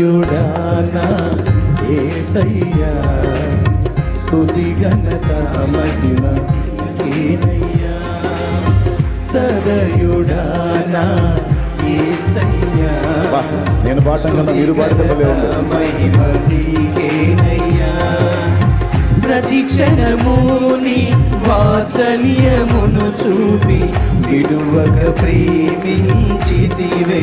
సదయుడానా ఏసయ్యా స్తుతి ఘనత మహిమ నీకేనయ్యా సదయుడానా ఏసయ్యా నేను పాడటం కన్నా మీరు ఉంది. మహిమ నీకేనయ్యా. ప్రతి క్షణముని వాత్సల్యమును చూపి విడువక ప్రేమించితివే.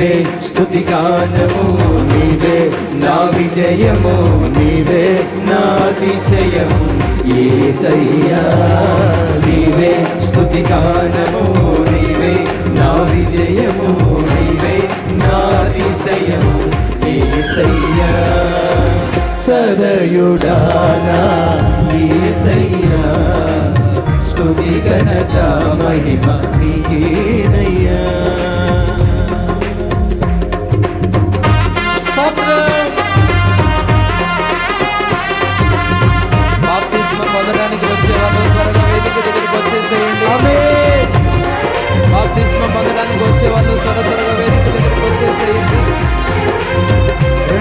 నీవే స్తుతి గానము నీవే నా విజయము నీవే నా అతిశయం ఏసయ్యా నీవే స్తుతి గానము నీవే నా విజయము నీవే నా అతిశయం ఏసయ్యా సదయుడానా ఏసయ్యా స్థుతి ఘనత మహిమ నీకేనయ్యా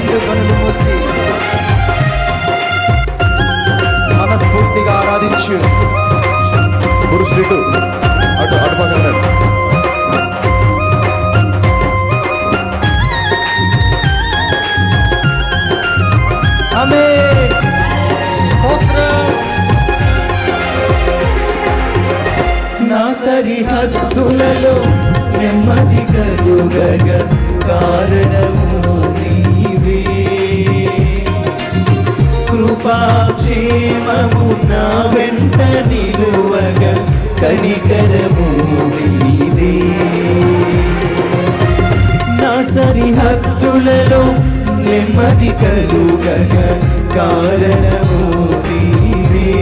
రెండు కనులు మూసి. మనస్ఫూర్తిగా ఆరాధించు. అటు అటు పక్కన. ఆమె నా సరిహద్దులలో నెమ్మది కలుగగ కారణము కృపాక్షేమము నా వెంట నిలువగ కనికరము నీదే నా సరిహద్దులలో నెమ్మది కలుగగ కారణము నీవే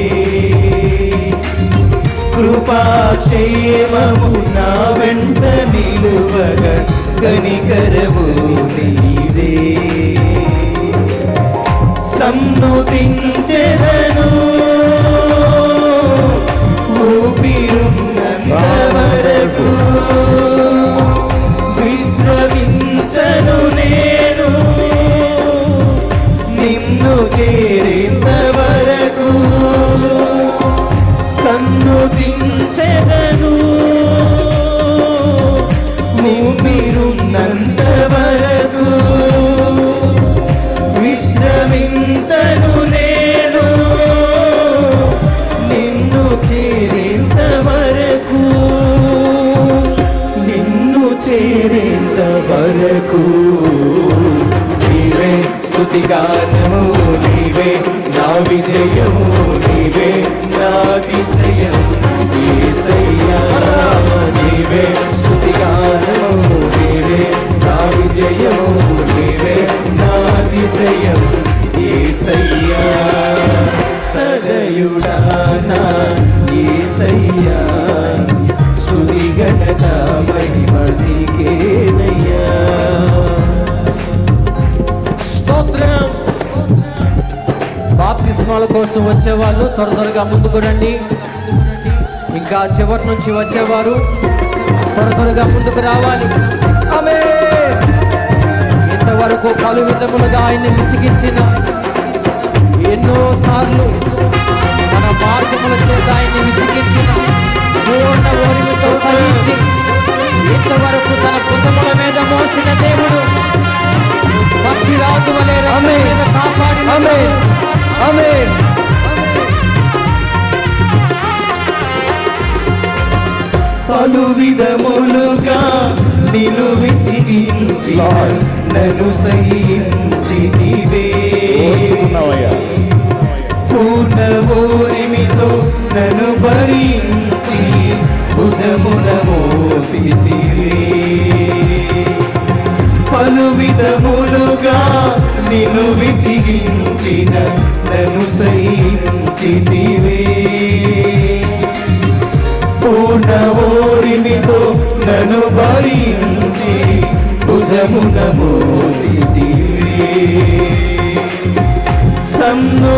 కృపాక్షేమము నా వెంట నిలువగ కనికరము నీదే నన్ను దించెదను. ఊపిరున్నంతవరకు విశ్రమించను నేను. నిన్ను చేరేంతవరకు సన్ను దించెదను. మీరున్నంత విజయము నీవే నాతిశయం నీవే స్థుతిగానము నీవే నా విజయము నీవే నాతిశయం అతిశయం సదయుడానా యేసయ్యా. కోసం వచ్చేవాళ్ళు త్వర త్వరగా ముందుకు రండి. ఇంకా చివరి నుంచి వచ్చేవారు త్వర త్వరగా ముందుకు రావాలి. ఆమె! ఇంతవరకు పలు విధములుగా ఆయన్ని విసిగించిన ఎన్నో పలు విధములుగా నిన్ను విసిగించి నన్ను సహించితివే పూర్ణ ఓరిమితో నన్ను భరించి భుజమున మోసితివే పలు విధములుగా నిన్ను విసిగించిన నన్ను సహించితివే పూర్ణ ఓరిమితో నను భరించి భుజమున మోసి సన్ను